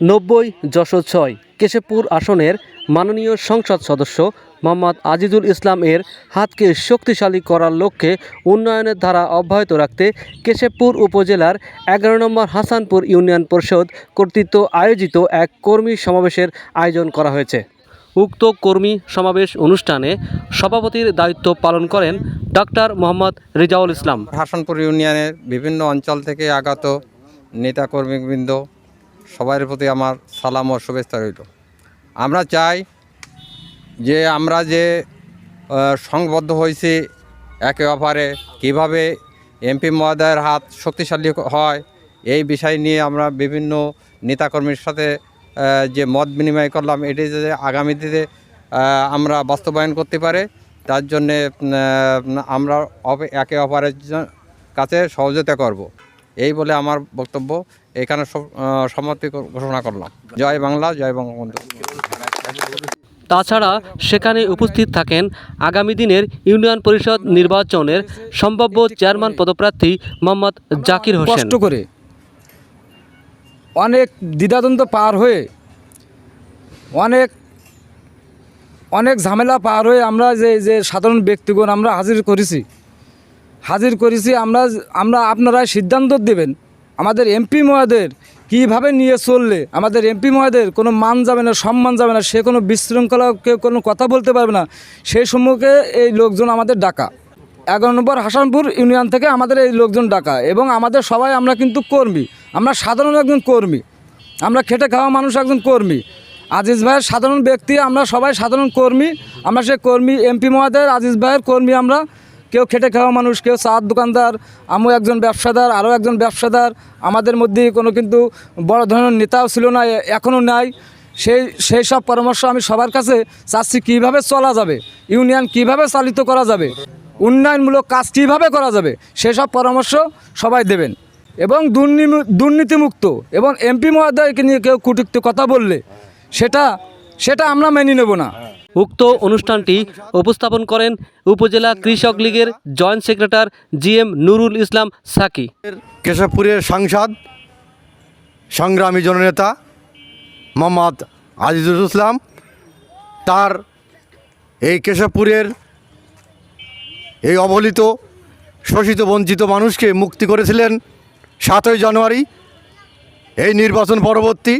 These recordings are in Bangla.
নব্বই যশোর ছয়। কেশবপুর আসনের মাননীয় সংসদ সদস্য মোহাম্মদ আজিজুল ইসলাম এর হাতকে শক্তিশালী করার লক্ষ্যে উন্নয়নের ধারা অব্যাহত রাখতে কেশবপুর উপজেলার এগারো নম্বর হাসানপুর ইউনিয়ন পরিষদ কর্তৃত্ব আয়োজিত এক কর্মী সমাবেশের আয়োজন করা হয়েছে। উক্ত কর্মী সমাবেশ অনুষ্ঠানে সভাপতির দায়িত্ব পালন করেন ডাক্তার মোহাম্মদ রেজাউল ইসলাম। হাসানপুর ইউনিয়নের বিভিন্ন অঞ্চল থেকে আগত নেতাকর্মীবৃন্দ সবার প্রতি আমার সালাম ও শুভেচ্ছা রইল আমরা চাই যে আমরা যে সংবদ্ধ হয়েছি একে অপরে, কীভাবে এমপি মহোদয়ের হাত শক্তিশালী হয়, এই বিষয় নিয়ে আমরা বিভিন্ন নেতাকর্মীর সাথে যে মত বিনিময় করলাম, এটি যে আগামী দিনে আমরা বাস্তবায়ন করতে পারে, তার জন্যে আমরা একে অপরের কাছে সহযোগিতা করব। এই বলে আমার বক্তব্য এখানে সম্মতি ঘোষণা করলাম। জয় বাংলা জয় বঙ্গবন্ধু। তাছাড়া সেখানে উপস্থিত থাকেন আগামী দিনের ইউনিয়ন পরিষদ নির্বাচনের সম্ভাব্য চেয়ারম্যান পদপ্রার্থী মোহাম্মদ জাকির হোসেন। কষ্ট করে অনেক দ্বিধাদ্বন্দ্ব পার হয়ে অনেক অনেক ঝামেলা পার হয়ে আমরা যে যে সাধারণ ব্যক্তিগণ আমরা হাজির করেছি। হাজির করেছি আমরা আমরা আপনারা সিদ্ধান্ত দেবেন। আমাদের এমপি মহোদয়ের কীভাবে নিয়ে চললে, আমাদের এমপি মহোদয়ের কোনো মান যাবে না, সম্মান যাবে না, সে কোনো বিশৃঙ্খলা কেউ কোনো কথা বলতে পারবে না, সেই সম্মুখে এই লোকজন আমাদের ডাকা। এগারো নম্বর হাসানপুর ইউনিয়ন থেকে আমাদের এই লোকজন ডাকা এবং আমাদের সবাই আমরা কিন্তু কর্মী, আমরা সাধারণ একজন কর্মী, আমরা খেটে খাওয়া মানুষ একজন কর্মী। আজিজ ভাইয়ের সাধারণ ব্যক্তি, আমরা সবাই সাধারণ কর্মী, আমরা সে কর্মী, এমপি মহাদের আজিজ ভাইয়ের কর্মী আমরা। কেউ খেটে খাওয়া মানুষ, কেউ চার দোকানদার আমিও একজন ব্যবসাদার, আরও একজন ব্যবসাদার। আমাদের মধ্যে কোনো কিন্তু বড় ধরনের নেতাও ছিল না এখনও নাই। সেই সেই সব পরামর্শ আমি সবার কাছে চাচ্ছি, কীভাবে চলা যাবে, ইউনিয়ন কীভাবে চালিত করা যাবে, উন্নয়নমূলক কাজ কীভাবে করা যাবে সেসব পরামর্শ সবাই দেবেন। এবং দুর্নীতিমুক্ত এবং এমপি মহোদয়কে নিয়ে কেউ কুটুক্তি কথা বললে, সেটা সেটা আমরা মেনে নেব না। উক্ত অনুষ্ঠানটি উপস্থাপন করেন উপজেলা কৃষক লীগের joint secretary G M Nurul Islam Saki. কেশবপুরের সাংসদ, সংগ্রামী জননেতা মোহাম্মদ আজিজুল ইসলাম, তার এই কেশবপুরের এই অবহেলিত, শোষিত, বঞ্চিত মানুষকে মুক্তি করেছিলেন সাতই জানুয়ারি, এই নির্বাচন পরবর্তী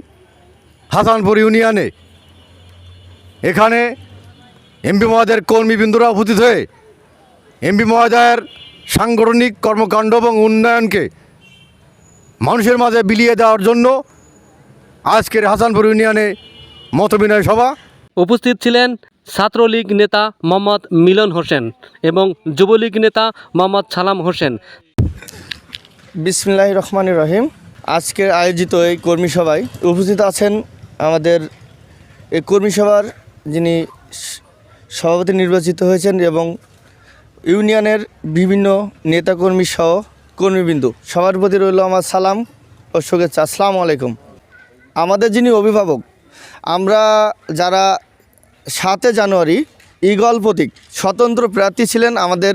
হাসানপুর ইউনিয়নে। এখানে এমপি মহোদয়ের কর্মীবৃন্দরা উপস্থিত হয়ে এমপি মহোদয়ের সাংগঠনিক কর্মকাণ্ড এবং উন্নয়নকে মানুষের মাঝে বিলিয়ে দেওয়ার জন্য আজকের হাসানপুর ইউনিয়নে মতবিনয় সভা। উপস্থিত ছিলেন ছাত্রলীগ নেতা মোহাম্মদ মিলন হোসেন এবং যুবলীগ নেতা মোহাম্মদ সালাম হোসেন। বিসমিল্লাহ রহমান রহিম। আজকের আয়োজিত এই কর্মী সভায় উপস্থিত আছেন আমাদের এই কর্মী সভার যিনি সভাপতি নির্বাচিত হয়েছেন এবং ইউনিয়নের বিভিন্ন নেতাকর্মী সহ কর্মীবৃন্দু, সবার প্রতি রইল আমার সালাম ও শুভেচ্ছা। আসসালামু আলাইকুম। আমাদের যিনি অভিভাবক, আমরা যারা সাতে জানুয়ারি ইগল প্রতীক, স্বতন্ত্র প্রার্থী ছিলেন আমাদের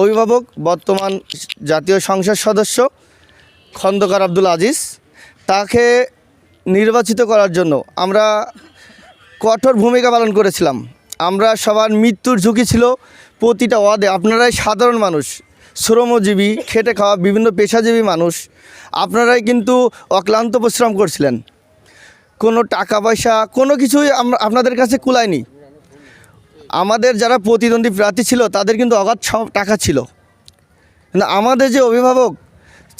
অভিভাবক, বর্তমান জাতীয় সংসদ সদস্য খন্দকার আব্দুল আজিজ। তাকে নির্বাচিত করার জন্য আমরা কঠোর ভূমিকা পালন করেছিলাম। আমরা সবার মৃত্যুর ঝুঁকি ছিল প্রতিটা ওয়ার্ডে আপনারাই সাধারণ মানুষ, শ্রমজীবী, খেটে খাওয়া বিভিন্ন পেশাজীবী মানুষ। আপনারাই কিন্তু অক্লান্ত পরিশ্রম করছিলেন। কোনো টাকা পয়সা, কোনো কিছুই আপনাদের কাছে কুলায়নি। আমাদের যারা প্রতিদ্বন্দ্বী প্রার্থী ছিল, তাদের কিন্তু অগাধ টাকা ছিল। কিন্তু আমাদের যে অভিভাবক,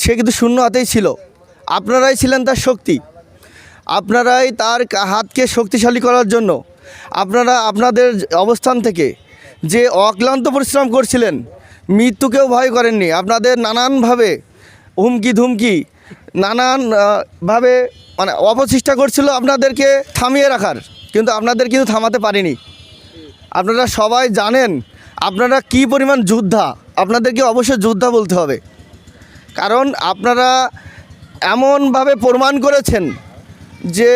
সে কিন্তু শূন্য হাতেই ছিল। আপনারাই ছিলেন তার শক্তি। আপনারাই তার হাতকে শক্তিশালী করার জন্য আপনারা আপনাদের অবস্থান থেকে যে অক্লান্ত পরিশ্রম করছিলেন, মৃত্যুকেও ভয় করেননি। আপনাদের নানানভাবে হুমকি ধুমকি নানানভাবে মানে অপচেষ্টা করছিল আপনাদেরকে থামিয়ে রাখার, কিন্তু আপনাদের কিন্তু থামাতে পারিনি। আপনারা সবাই জানেন আপনারা কি পরিমাণ যোদ্ধা, আপনাদেরকে অবশ্যই যোদ্ধা বলতে হবে। কারণ আপনারা এমনভাবে প্রমাণ করেছেন যে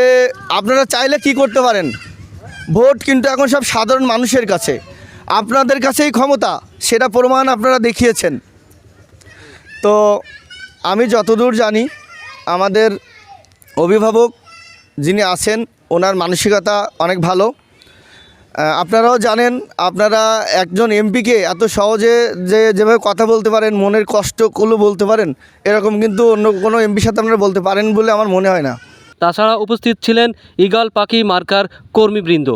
আপনারা চাইলে কি করতে পারেন? ভোট কিন্তু এখন সব সাধারণ মানুষের কাছে। আপনাদের কাছেই ক্ষমতা, সেটা প্রমাণ আপনারা দেখিয়েছেন। তো আমি যতদূর জানি, আমাদের অভিভাবক যিনি আছেন, ওনার মানসিকতা অনেক ভালো। আপনারাও জানেন, আপনারা একজন এমপিকে এত সহজে যে যেভাবে কথা বলতে পারেন, মনের কষ্টগুলো বলতে পারেন, এরকম কিন্তু অন্য কোনো এমপির সাথে আপনারা বলতে পারেন বলে আমার মনে হয় না। তাছাড়া উপস্থিত ছিলেন ইগল পাখি মার্কার কর্মীবৃন্দ।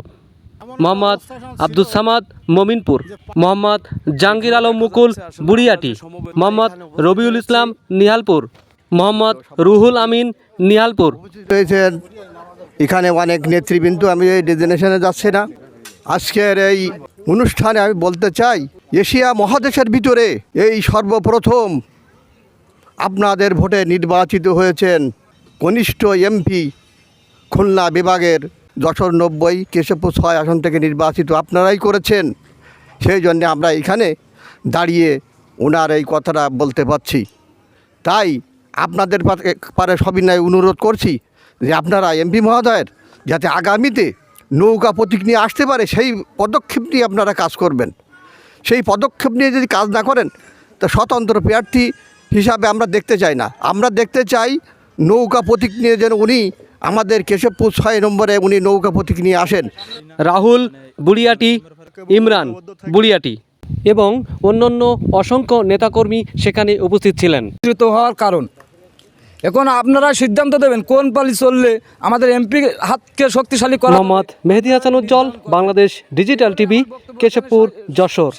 মোহাম্মদ আব্দুল সামাদ, মমিনপুর। মোহাম্মদ জাহাঙ্গীর আলম মুকুল, বুড়িয়াটি। মোহাম্মদ রবিউল ইসলাম, নিহালপুর। মোহাম্মদ রুহুল আমিন, নিহালপুর। রয়েছেন এখানে অনেক নেতৃবৃন্দ, আমি এই ডেজিনেশনে যাচ্ছি না। আজকের এই অনুষ্ঠানে আমি বলতে চাই, এশিয়া মহাদেশের ভিতরে এই সর্বপ্রথম আপনাদের ভোটে নির্বাচিত হয়েছেন কনিষ্ঠ এমপি খুলনা বিভাগের যশোর নব্বই কেশবপুর ছয় আসন থেকে নির্বাচিত আপনারাই করেছেন। সেই জন্যে আমরা এখানে দাঁড়িয়ে ওনার এই কথাটা বলতে পারছি। তাই আপনাদের পারে সবিনয় অনুরোধ করছি যে আপনারা এমপি মহোদয়ের যাতে আগামীতে নৌকা প্রতীক নিয়ে আসতে পারে, সেই পদক্ষেপ নিয়ে আপনারা কাজ করবেন। সেই পদক্ষেপ নিয়ে যদি কাজ না করেন, তা স্বতন্ত্র প্রার্থী হিসাবে আমরা দেখতে চাই না। আমরা দেখতে চাই নৌকা প্রতীক নিয়ে যেন উনি আমাদের কেশবপুর ছয় নম্বরে উনি নৌকা প্রতীক নিয়ে আসেন। রাহুল বুড়িয়াটি ইমরান বুড়িয়াটি এবং অন্যান্য অসংখ্য নেতাকর্মী সেখানে উপস্থিত ছিলেন। উপকৃত হওয়ার কারণ। এখন আপনারা সিদ্ধান্ত দেবেন কোন পালি চললে আমাদের এমপি হাতকে শক্তিশালী করা মোহাম্মদ মেহেদি হাসান উজ্জ্বল বাংলাদেশ ডিজিটাল টিভি কেশবপুর যশোর।